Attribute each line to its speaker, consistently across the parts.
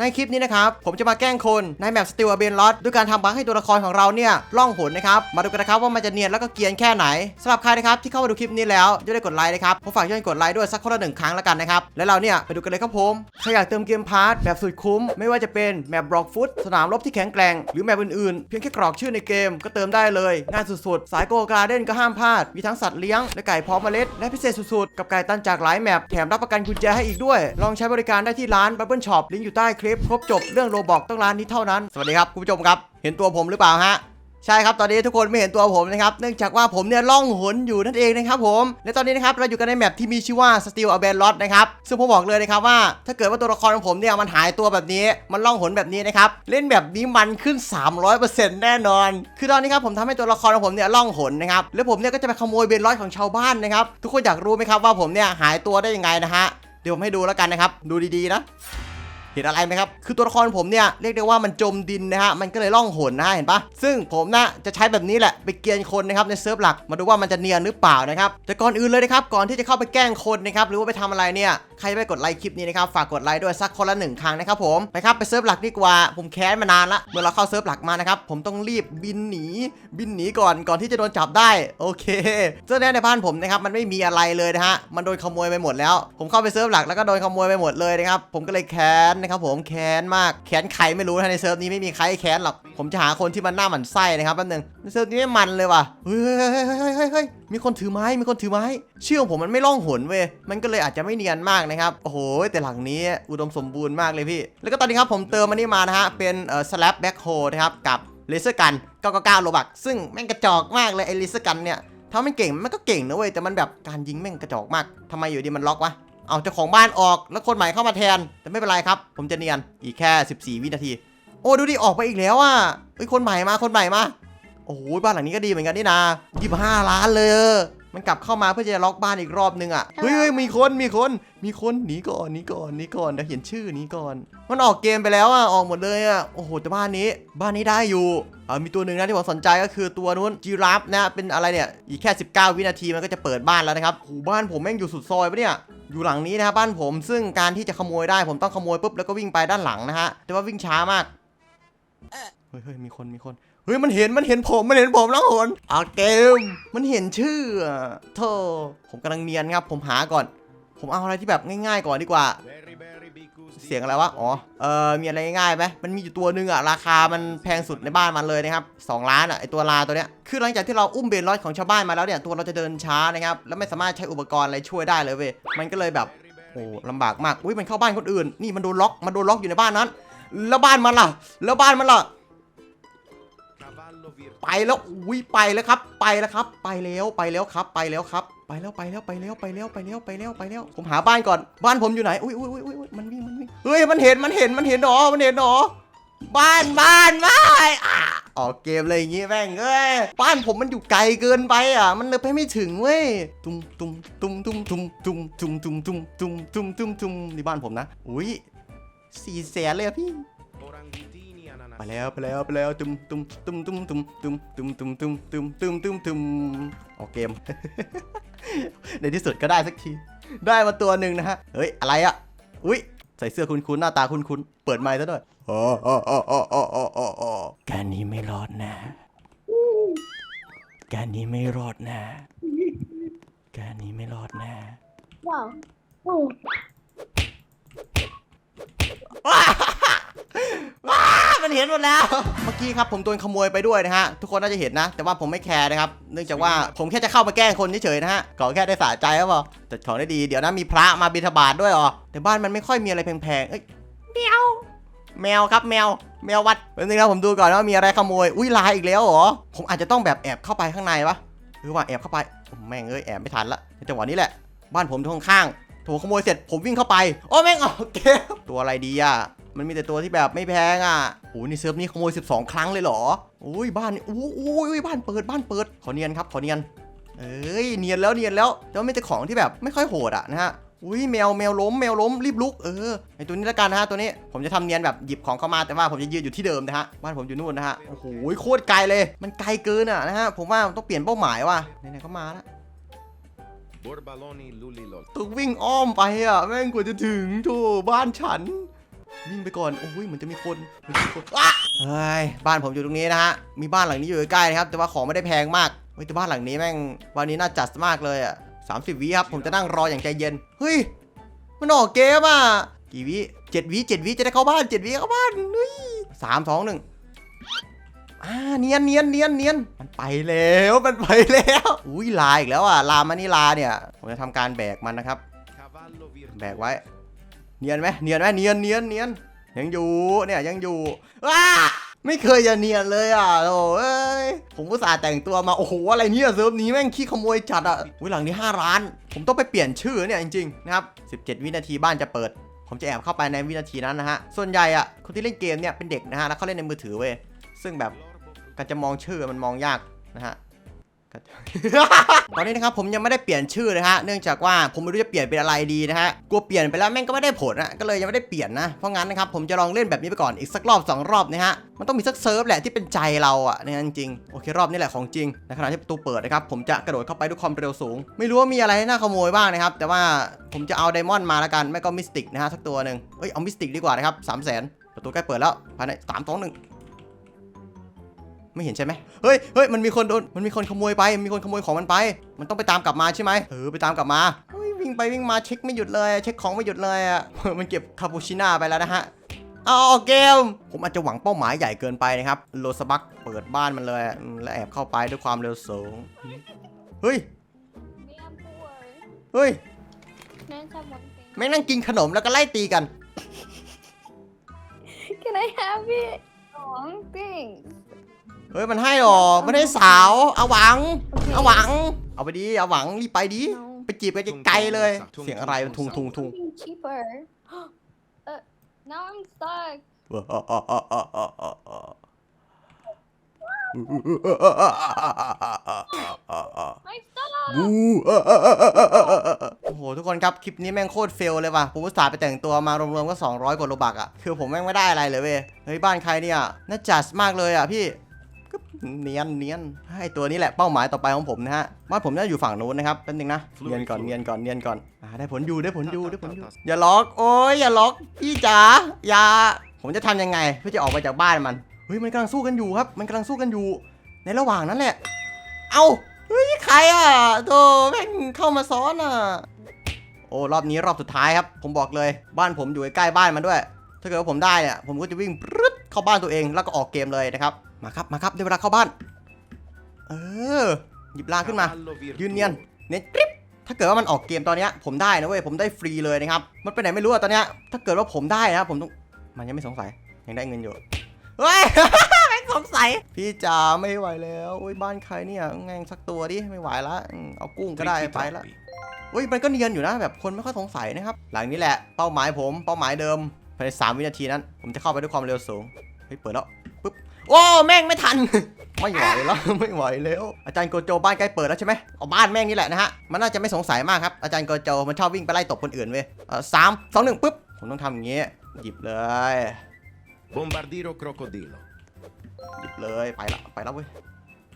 Speaker 1: ในคลิปนี้นะครับ ผมจะมาแกล้งคนในแมปสติลเบนลอดด้วยการทำบั๊กให้ตัวละครของเราเนี่ยล่องหนนะครับ มาดูกันนะครับว่ามันจะเนียนแล้วก็เกียนแค่ไหนสำหรับใครนะครับที่เข้ามาดูคลิปนี้แล้วจะได้กดไลค์นะครับผมฝากช่วยกดไลค์ด้วยสักคนละหนึ่งครั้งแล้วกันนะครับ แล้วเราเนี่ยไปดูกันเลยครับผมใครอยากเติมเกมพาร์ทแบบสุดคุ้ม ไม่ว่าจะเป็นแมปบล็อกฟุตสนามรบที่แข็งแกร่งหรือแมปอื่นๆ เพียงแค่กรอกชื่อในเกมก็เติมได้เลยง่ายสุดๆ สายโกการ์เด้นก็ห้ามพลาดมีทั้งสัตว์เลี้ยงและไก่พร้อมเมล็ดและพิเศษสุดๆกับไก่ตันจากหลายแมปแถมรับประกันกุญแจให้อีกด้วย ลองใช้บริการได้ที่ร้าน Bubble Shop ลิงก์อยู่ใต้ลิปครบจบเรื่องโรบอกต้องร้านนี้เท่านั้น สวัสดีครับคุณผู้ชมครับ เห็นตัวผมหรือเปล่าฮะใช่ครับตอนนี้ทุกคนไม่เห็นตัวผมนะครับเนื่องจากว่าผมเนี่ยล่องหนอยู่นั่นเองนะครับผมและตอนนี้นะครับเราอยู่กันในแมปที่มีชื่อว่า Steel a b a n l o t นะครับซึ่งผมบอกเลยนะครับว่า ถ้าเกิดว่าตัวละครของผมเนี่ยมันหายตัวแบบนี้มันล่องหนแบบนี้นะครับเล่นแบบนี้มันขึ้น 300%แน่นอน คือตอนนี้ครับผมทำให้ตัวละครของผมเนี่ยล่องหนนะครับแล้วผมเนี่ยก็จะไปขโมยเบนลอตของชาวบ้านนะครับทุกคนอยากรู้ไหมครับว่าผมเนี่ยหายตัวได้ยังไงนะฮะเดี๋ยวผมให้ดูแล้วกันนะครับดูดีๆนะ เห็นอะไรไหมครับ คือตัวละครผมเนี่ยเรียกได้ว่ามันจมดินนะฮะ มันก็เลยล่องหนนะฮะเห็นปะซึ่งผมนะจะใช้แบบนี้แหละไปเกียนคนนะครับในเซิร์ฟหลัก มาดูว่ามันจะเนียนหรือเปล่านะครับ แต่ก่อนอื่นเลยนะครับ ก่อนที่จะเข้าไปแกล้งคนนะครับ หรือว่าไปทำอะไรเนี่ยใครไม่กดไลค์คลิปนี้นะครับ ฝากกดไลค์ด้วยสักคนละหนึ่งครั้งนะครับผม ไปครับ ไปเซิร์ฟหลักดีกว่า ผมแค้นมานานละ เมื่อเราเข้าเซิร์ฟหลักมานะครับ ผมต้องรีบบินหนี บินหนีก่อนก่อนที่จะโดนจับได้ โอเคเจ้าแน่ในบ้านผมนะครับ มันไม่มีอะไรเลยนะฮะ มันโดนขโมยไปหมดแล้ว ผมเข้าไปเซิร์ฟหลักแล้วก็โดนขโมยไปหมดเลยนะครับ ผมก็เลยแค้นนะครับผม แค้นมาก แค้นใครไม่รู้นะในเซิร์ฟนี้ไม่มีใครแค้นหรอก ผมจะหาคนที่มันหน้าหมันไส้นะครับแป๊บนึงในเซิร์ฟนี้ไม่มันเลยว่ะ เฮ้ยเฮ้ยเฮ้ยเฮ้ยเฮ้ยมีคนถือไม้ มีคนถือไม้เชื่อของผมมันไม่ล่องหนเว้ย มันก็เลยอาจจะไม่เนียนมากนะครับโอ้โหแต่หลังนี้อุดมสมบูรณ์มากเลยพี่ แล้วก็ตอนนี้ครับผมเติมมันนี่มานะฮะเป็นเอ่อ slap back hole นะครับกับเลเซอร์กัน999โลบักซึ่งแม่งกระจอกมากเลยไอ้เลเซอร์กันเนี่ยถ้ามันเก่งมันก็เก่งนะเว้ยแต่มันแบบการยิงแม่งกระจอกมากทำไมอยู่ดีมันล็อกวะเอาเจ้าของบ้านออกแล้วคนใหม่เข้ามาแทน แต่ไม่เป็นไรครับ ผมจะเนียนอีกแค่ 14 วินาที โอ้ดูดิออกไปอีกแล้วอะเอ้ยคนใหม่มาคนใหม่มา โอ้โหบ้านหลังนี้ก็ดีเหมือนกันนี่นา25ล้านเลยเออมันกลับเข้ามาเพื่อจะล็อกบ้านอีกรอบนึงอะ เฮ้ยเฮ้ยมีคนมีคนมีคนหนีก่อนหนีก่อนหนีก่อนเดี๋ยวเห็นชื่อหนี้ก่อน มันออกเกมไปแล้วอะออกหมดเลยอะโอ้โหแต่บ้านนี้ บ้านนี้ได้อยู่เออมีตัวหนึ่งนะที่ผมสนใจก็คือตัวนู้นจีราฟนะเป็นอะไรเนี่ยอีกแค่ 19 วินาทีมันก็จะเปิดบ้านแล้วนะครับโอ้โหบ้านผมแม่งอยู่สุดซอยปะเนี่ยอยู่หลังนี้นะครับบ้านผมซึ่งการที่จะขโมยได้ผมต้องขโมยปุ๊บแล้วก็วิ่งไปด้านหลังนะฮะแต่ว่าวิ่งช้ามากเฮ้ยเฮ้ยมีคนมีคนเฮ้ยมันเห็นมันเห็นผมมันเห็นผมแล้วหนเอาเกมมันเห็นชื่ออะโธ่ผมกำลังเนียนครับผมหาก่อน ผมเอาอะไรที่แบบง่าย ๆ ก่อนดีกว่า เสียงอะไรวะอ๋อเออมีอะไรง่ายๆไหมมันมีอยู่ตัวหนึ่งอะราคามันแพงสุดในบ้านมันเลยนะครับ2ล้านอะไอตัวลาตัวเนี้ยคือหลังจากที่เราอุ้มเบนลอดของชาวบ้านมาแล้วเนี่ยตัวเราจะเดินช้านะครับแล้วไม่สามารถใช้อุปกรณ์อะไรช่วยได้เลยเว้ยมันก็เลยแบบโอ้ลำบากมากอุ้ยมันเข้าบ้านคนอื่น นี่มันโดนล็อกมันโดนล็อกอยู่ในบ้านนั้น แล้วบ้านมันล่ะ แล้วบ้านมันล่ะ ไปแล้วอุ้ยไปแล้วครับ ไปแล้วครับ ไปแล้วไปแล้วครับ ไปแล้วครับ ไปแล้วไปแล้วไปแล้วไปแล้วไปแล้วไปแล้วไปแล้ว ผมหาบ้านก่อนบ้านผมอยู่ไหนอุ้ยอุ้ยอุ้ยอุ้ยมันวิ่งมันวิ่งเฮ้ยมันเห็นมันเห็นมันเห็นหรอมันเห็นหรอบ้านบ้านบ้านอออกเกมเลยอย่างงี้แม่งเอ้ยบ้านผมมันอยู่ไกลเกินไปอะ มันเลยไปไม่ถึงเว้ยตุ้มตุ้มตุ้มตุ้มตุ้มตุ้มตุ้มตุ้มตุ้มตุ้มตุ้มตุ้มตุ้มนี่บ้านผมนะอุ้ยสี่แสนเลยอะพี่
Speaker 2: Orangutini ananas.
Speaker 1: ไปแล้วไปแล้วไปแล้วตุ้มตุ้มตุ้มตุ้มตุ้มตุ้มตุ้มตุ้มตุ้มตุ้มตุ้มตุ้มตุ้มออกเกม ในที่สุดก็ได้สักที ได้มาตัวหนึ่งนะฮะ เฮ้ย อะไรอะอุ้ยใส่เสื้อคุ้นๆ หน้าตาคุ้นๆ เปิดไมค์ซะด้วยอ๋ออ๋ออ๋ออ๋ออ๋ออ๋ออ๋อการนี้ไม่รอดนะการนี้ไม่รอดนะการนี้ไม่รอดนะ
Speaker 3: Wow. Oh.
Speaker 1: ว้าว้า มันเห็นหมดแล้ว เมื่อกี้ครับผมโดนขโมยไปด้วยนะฮะ ทุกคนน่าจะเห็นนะ แต่ว่าผมไม่แคร์นะครับ เนื่องจากว่าผมแค่จะเข้ามาแกล้งคนเฉยๆนะฮะขอแค่ได้สะใจครับพอแต่ของได้ดี เดี๋ยวนะมีพระมาบิณฑบาตด้วยอ๋อแต่บ้านมันไม่ค่อยมีอะไรแพงๆ เอ้ยแมว แมวครับแมว แมววัดเป็นนึงนะผมดูก่อนว่ามีอะไรขโมย อุ้ยลายอีกแล้วเหรอ ผมอาจจะต้องแบบแอบเข้าไปข้างในปะหรือว่าแอบเข้าไปโอ้แม่งเอ้ยแอบไม่ทันละในจังหวะนี้แหละ บ้านผมอยู่ข้างๆถูกขโมยเสร็จผมวิ่งเข้าไป โอ้แม่งออกเกมตัวอะไรดีอะ มันมีแต่ตัวที่แบบไม่แพงอะโอ้นี่เซิร์ฟนี้ขโมย 12 ครั้งเลยเหรออุ้ยบ้านนี่อู้อู้ยบ้านเปิดบ้านเปิด ขอเนียนครับขอเนียน เอ้ยเนียนแล้วเนียนแล้วแต่ว่าไม่แต่ของที่แบบไม่ค่อยโหดอะนะฮะอุ้ยแมวแมวล้มแมวล้มรีบลุกเออไอตัวนี้ละกันนะฮะตัวนี้ผมจะทำเนียนแบบหยิบของเข้ามาแต่ว่าผมจะยืนอยู่ที่เดิมนะฮะบ้านผมอยู่นู่นนะฮะโอ้โหโคตรไกลเลย มันไกลเกินอะนะฮะผมว่าต้องเปลี่ยนเป้าหมายว่ะไหนๆก็มาล้ว
Speaker 2: Borbaloni lulilol.
Speaker 1: ต้องวิ่งอ้อมไปอะแม่งกว่าจะถึงโถบ้านฉัน วิ่งไปก่อน โอ้ยเหมือนจะมีคนเหมือนจะมีคนอ้าเฮ้ยบ้านผมอยู่ตรงนี้นะฮะ มีบ้านหลังนี้อยู่ใกล้ๆนะครับ แต่ว่าของไม่ได้แพงมากเฮ้ยแต่บ้านหลังนี้แม่งวันนี้น่าจัดมากเลยอะสามสิบวิครับ ผมจะนั่งรออย่างใจเย็น เฮ้ย มันออกเกมอะ กี่วิเจ็ดวิเจ็ดวิจะได้เข้าบ้านเจ็ดวิเข้าบ้านเฮ้ยสามสองหนึ่งอ่าเนียนเนียนเนียนเนียนมันไปแล้ว มันไปแล้ว อุ้ยลาอีกแล้วอะ ลามานี่ลาเนี่ย ผมจะทำการแบกมันนะครับ แบกไว้ เนียนไหมเนียนไหมเนียนเนียนเนียนยังอยู่เนี่ยยังอยู่ว้าไม่เคยจะเนียนเลยอะโอ้ยผมอุตส่าห์แต่งตัวมาโอ้โหอะไรเนี่ยเซิร์ฟนี้แม่งขี้ขโมยจัดอะอุ้ยหลังนี้5ร้าน ผมต้องไปเปลี่ยนชื่อเนี่ยจริงๆนะครับ17 วินาทีบ้านจะเปิด ผมจะแอบเข้าไปในวินาทีนั้นนะฮะส่วนใหญ่อะคนที่เล่นเกมเนี่ยเป็นเด็กนะฮะแล้วเขาเล่นในมือถือเว้ยซึ่งแบบการจะมองชื่อมันมองยากนะฮะ ตอนนี้นะครับผมยังไม่ได้เปลี่ยนชื่อนะฮะ เนื่องจากว่าผมไม่รู้จะเปลี่ยนเป็นอะไรดีนะฮะ กลัวเปลี่ยนไปแล้วแม่งก็ไม่ได้ผลนะก็เลยยังไม่ได้เปลี่ยนนะ เพราะงั้นนะครับผมจะลองเล่นแบบนี้ไปก่อนอีกสักรอบสองรอบนะฮะ มันต้องมีสักเซิร์ฟแหละที่เป็นใจเราอะนะฮะจริง โอเครอบนี้แหละของจริง ในขณะที่ประตูเปิดนะครับผมจะกระโดดเข้าไปด้วยความเร็วสูง ไม่รู้ว่ามีอะไรให้น่าขโมยบ้างนะครับ แต่ว่าผมจะเอาไดมอนด์มาแล้วกันไม่ก็มิสติกนะฮะสักตัวหนึ่งเอ้ยเอามิสติกดีกว่านะครับสามแสนประตูใกล้เปิดแล้วภายในสามสองหนึ่ง ไม่เห็นใช่ไหมเฮ้ยเฮ้ยมันมีคนโดนมันมีคนขโมยไป มีคนขโมยของมันไป มันต้องไปตามกลับมาใช่ไหมเออไปตามกลับมาเฮ้ยวิ่งไปวิ่งมาเช็คไม่หยุดเลยเช็คของไม่หยุดเลยอะมันเก็บคาปูชิน่าไปแล้วนะฮะเอาออกเกม ผมอาจจะหวังเป้าหมายใหญ่เกินไปนะครับโลสบักเปิดบ้านมันเลยอืมและแอบเข้าไปด้วยความเร็วสูงเฮ้ย
Speaker 3: Me, I'm poor.
Speaker 1: เฮ้ย
Speaker 3: Can I just have one thing?
Speaker 1: แม่งนั่งกินขนมแล้วก็ไล่ตีกัน
Speaker 3: Can I have it? Wrong thing.
Speaker 1: เฮ้ยมันให้หรอมันให้สาวเอาหวังเอาหวัง เอาไปดีเอาหวังรีบไปดี
Speaker 3: No.
Speaker 1: ไปจีบกันไกลๆเลย เสียงอะไรมันทุงทุงทุง
Speaker 3: Something cheaper. uh, now I'm stuck. I'm stuck.
Speaker 1: บูโอ้โหทุกคนครับ คลิปนี้แม่งโคตรเฟลเลยว่ะ ผมอุตส่าห์ไปแต่งตัวมารวมๆก็ 200 กว่าโลบักอะ คือผมแม่งไม่ได้อะไรเลยเว้ย เฮ้ย บ้านใครเนี่ย น่าจัดมากเลยอะพี่ก็ เนียนเนียนให้ตัวนี้แหละเป้าหมายต่อไปของผมนะฮะบ้านผมน่าอยู่ฝั่งนู้นนะครับแป๊บนึงนะเนียนก่อนเนียนก่อนเนียนก่อนอ่าได้ผลอยู่ได้ผลอยู่ได้ผลอยู่อย่าล็อกโอ้ยอย่าล็อกพี่จ๋าอย่าผมจะทำยังไงเพื่อจะออกไปจากบ้านมันเฮ้ยมันกำลังสู้กันอยู่ครับ มันกำลังสู้กันอยู่ ในระหว่างนั้นแหละ เอ้าเฮ้ยใครอะโธ่แม่งเข้ามาซ้อนอะโอ้รอบนี้รอบสุดท้ายครับ ผมบอกเลยบ้านผมอยู่ใกล้ๆบ้านมันด้วย ถ้าเกิดว่าผมได้เนี่ยผมก็จะวิ่งปรึ๊ดเข้าบ้านตัวเองแล้วก็ออกเกมเลยนะครับ มาครับมาครับได้เวลาเข้าบ้าน เออ หยิบลาขึ้นมา
Speaker 2: Cavallo virtuoso.
Speaker 1: ยืนเนียนเนียนกริบถ้าเกิดว่ามันออกเกมตอนเนี้ยผมได้นะเว้ยผมได้ฟรีเลยนะครับมันไปไหนไม่รู้อะตอนเนี้ยถ้าเกิดว่าผมได้นะผมต้องมันยังไม่สงสัยยังได้เงินอยู่เฮ้ยแม่งสงสัยพี่จ๋าไม่ไหวแล้วโอ้ยบ้านใครเนี่ยแง่งสักตัวดิไม่ไหวละอืมเอากุ้งก็ได้
Speaker 2: Tricky
Speaker 1: ไปละ
Speaker 2: troppi.
Speaker 1: เฮ้ยมันก็เนียนอยู่นะแบบคนไม่ค่อยสงสัยนะครับหลังนี้แหละเป้าหมายผมเป้าหมายเดิมภายใน3วินาทีนั้น ผมจะเข้าไปด้วยความเร็วสูงเฮ้ยเปิดแล้วปุ๊บ โอ้แม่งไม่ทัน ไม่ไหวแล้วไม่ไหวแล้วอาจารย์โกโจบ้านใกล้เปิดแล้วใช่ไหมเอาบ้านแม่งนี่แหละนะฮะมันน่าจะไม่สงสัยมากครับอาจารย์โกโจมันชอบวิ่งไปไล่ตบคนอื่นเว้ยเออสามสองหนึ่งปุ๊บผมต้องทำอย่างงี้หยิบเลย
Speaker 2: Bombardiro crocodilo.
Speaker 1: หยิบเลยไปละไปแล้วเว้ย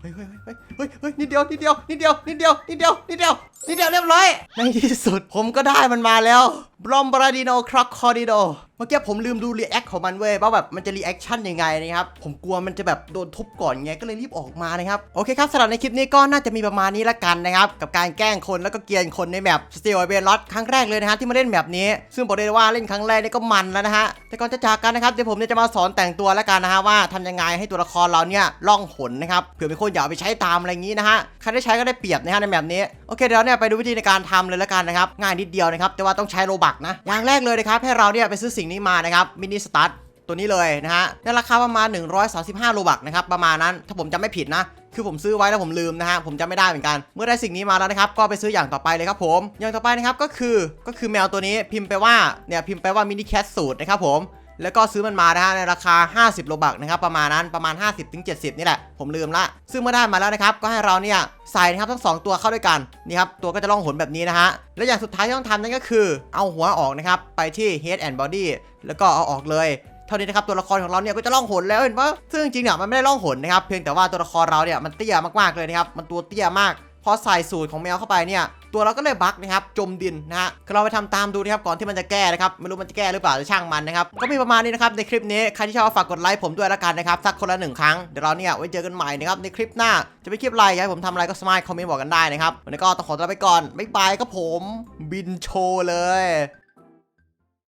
Speaker 1: เฮ้ยเฮ้ยเฮ้ยเฮ้ยเฮ้ยนิดเดียวนิดเดียวนิดเดียวนิดเดียวนิดเดียวนิดเดียว นิดเดียวเรียบร้อย ในที่สุดผมก็ได้มันมาแล้วบลอมบราดิโนครอกคอดิโดเมื่อกี้ผมลืมดูรีแอคของมันเว้ยว่าแบบมันจะรีแอคชั่นยังไงนะครับ ผมกลัวมันจะแบบโดนทุบก่อนไงก็เลยรีบออกมานะครับ โอเคครับสำหรับในคลิปนี้ก็น่าจะมีประมาณนี้ละกันนะครับ กับการแกล้งคนแล้วก็เกียนคนในแมปสเตีลไอเบลอตครั้งแรกเลยนะฮะที่มาเล่นแบบนี้ ซึ่งบอกเลยว่าเล่นครั้งแรกนี่ก็มันแล้วนะฮะแต่ก่อนจะจากกันนะครับเดี๋ยวผมเนี่ยจะมาสอนแต่งตัวแล้วกันนะฮะว่าทำยังไงให้ตัวละครเราเนี่ยล่องหนนะครับเผื่อมีคนอยากไปใช้ตามอะไรอย่างนี้นะฮะใครได้ใช้ก็ได้เปรียบนะฮะในแบบนี้โอเคเดี๋ยวเนี่ยไปดูวิธีในการทำเลยแล้วกันนะครับง่ายนิดเดียวนะครับแต่ว่าต้องใช้โลบักนะอย่างแรกเลยนะครับให้เราเนี่ยไปซื้อสิ่งนี้มานะครับมินิสตาร์ทตัวนี้เลยนะฮะในราคาประมาณ 135โลบักนะครับประมาณนั้นถ้าผมจำไม่ผิดนะคือผมซื้อไว้แล้วผมลืมนะฮะผมจำไม่ได้เหมือนกัน เมื่อได้สิ่งนี้มาแล้วนะครับ ก็ไปซื้ออย่างต่อไปเลยครับผม อย่างต่อไปนะครับก็คือก็คือแมวตัวนี้พิมพ์ไปว่าเนี่ยพิมพ์ไปว่ามินิแคทสูตรนะครับผม แล้วก็ซื้อมันมานะฮะในราคา 50 โลบักนะครับประมาณนั้นประมาณ 50-70 นี่แหละ ผมลืมละ ซึ่งเมื่อได้มาแล้วนะครับก็ให้เราเนี่ยใส่นะครับทั้งสองตัวเข้าด้วยกันนี่ครับตัวก็จะล่องหนแบบนี้นะฮะและอย่างสุดท้ายที่ต้องทำนั่นก็คือ เอาหัวออกนะครับไปที่ head and body แล้วก็เอาออกเลยเท่านี้นะครับตัวละครของเราเนี่ยก็จะล่องหนแล้วเห็นปะซึ่งจริงเนี่ยมันไม่ได้ล่องหนนะครับเพียงแต่ว่าตัวละครเราเนี่ยมันเตี้ยมากๆเลยนะครับมันตัวเตี้ยมาก พอใส่สูตรของแมวเข้าไปเนี่ยตัวเราก็เลยบั๊กนะครับจมดินนะฮะคือเราไปทำตามดูนะครับก่อนที่มันจะแก้นะครับไม่รู้มันจะแก้หรือเปล่าจะช่างมันนะครับก็มีประมาณนี้นะครับในคลิปนี้ใครที่ชอบฝากกดไลค์ผมด้วยละกันนะครับสักคนละหนึ่งครั้งเดี๋ยวเราเนี่ยไว้เจอกันใหม่นะครับในคลิปหน้าจะไปคลิปอะไรอยากให้ผมทำอะไรก็สมัยคอมเมนต์บอกกันได้นะครับวันนี้ก็ต้องขอตัวลาไปก่อนบ๊ายบายครับผมบินโชว์เลย